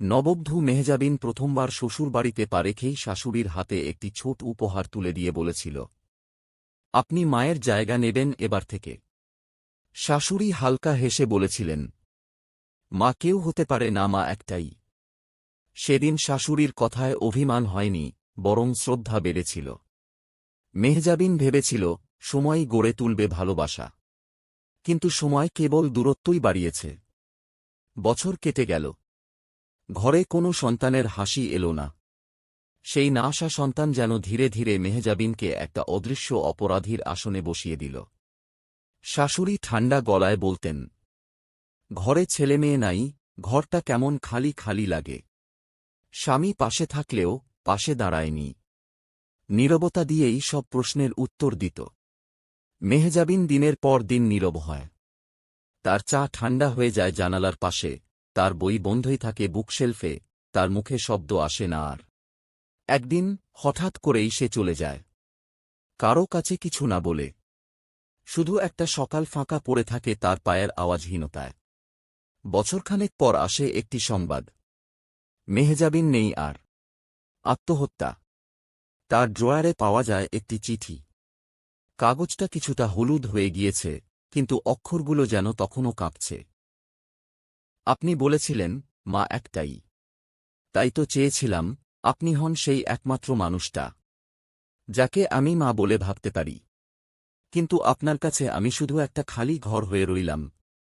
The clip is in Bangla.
নববধূ মেহজাবিন প্রথমবার শ্বশুরবাড়িতে পা রেখেই শাশুড়ির হাতে একটি ছোট উপহার তুলে দিয়ে বলেছিল, আপনি মায়ের জায়গা নেবেন এবার থেকে। শাশুড়ি হালকা হেসে বলেছিলেন, মা কেউ হতে পারে না, মা একটাই। সেদিন শাশুড়ির কথায় অভিমান হয়নি, বরং শ্রদ্ধা বেড়েছিল। মেহজাবিন ভেবেছিল সময়ই গড়ে তুলবে ভালোবাসা। কিন্তু সময় কেবল দূরত্বই বাড়িয়েছে। বছর কেটে গেল ঘরে কোনো সন্তানের হাসি এলো না। সেই না আসা সন্তান যেন ধীরে ধীরে মেহজাবিনকে একটা অদৃশ্য অপরাধীর আসনে বসিয়ে দিল। শাশুড়ি ঠান্ডা গলায় বলতেন, ঘরে ছেলে মেয়ে নাই, ঘরটা কেমন খালি খালি লাগে। স্বামী পাশে থাকলেও পাশে দাঁড়ায়নি। নীরবতা দিয়েই সব প্রশ্নের উত্তর দিত। মেহজাবিন দিনের পর দিন নীরব হয়। তার চা ঠান্ডা হয়ে যায় জানালার পাশে। তার বই বন্ধই থাকে বুকশেলফে, তার মুখে শব্দ আসে না আর। একদিন হঠাৎ করেই সে চলে যায়। কারও কাছে কিছু না বলে। শুধু একটা সকাল ফাঁকা পড়ে থাকে তার পায়ের আওয়াজহীনতায়। বছরখানেক পর আসে একটি সংবাদ। মেহজাবিন নেই আর। আত্মহত্যা। তার ড্রয়ারে পাওয়া যায় একটি চিঠি। কাগজটা কিছুটা হলুদ হয়ে গিয়েছে, কিন্তু অক্ষরগুলো যেন তখনও কাঁপছে। আপনি বলেছিলেন, মা একটাই। তাই তো চেয়েছিলাম, আপনি হন সেই একমাত্র মানুষটা, যাকে আমি মা বলে ভাবতে পারি। কিন্তু আপনার কাছে আমি শুধু একটা খালি ঘর হয়ে রইলাম।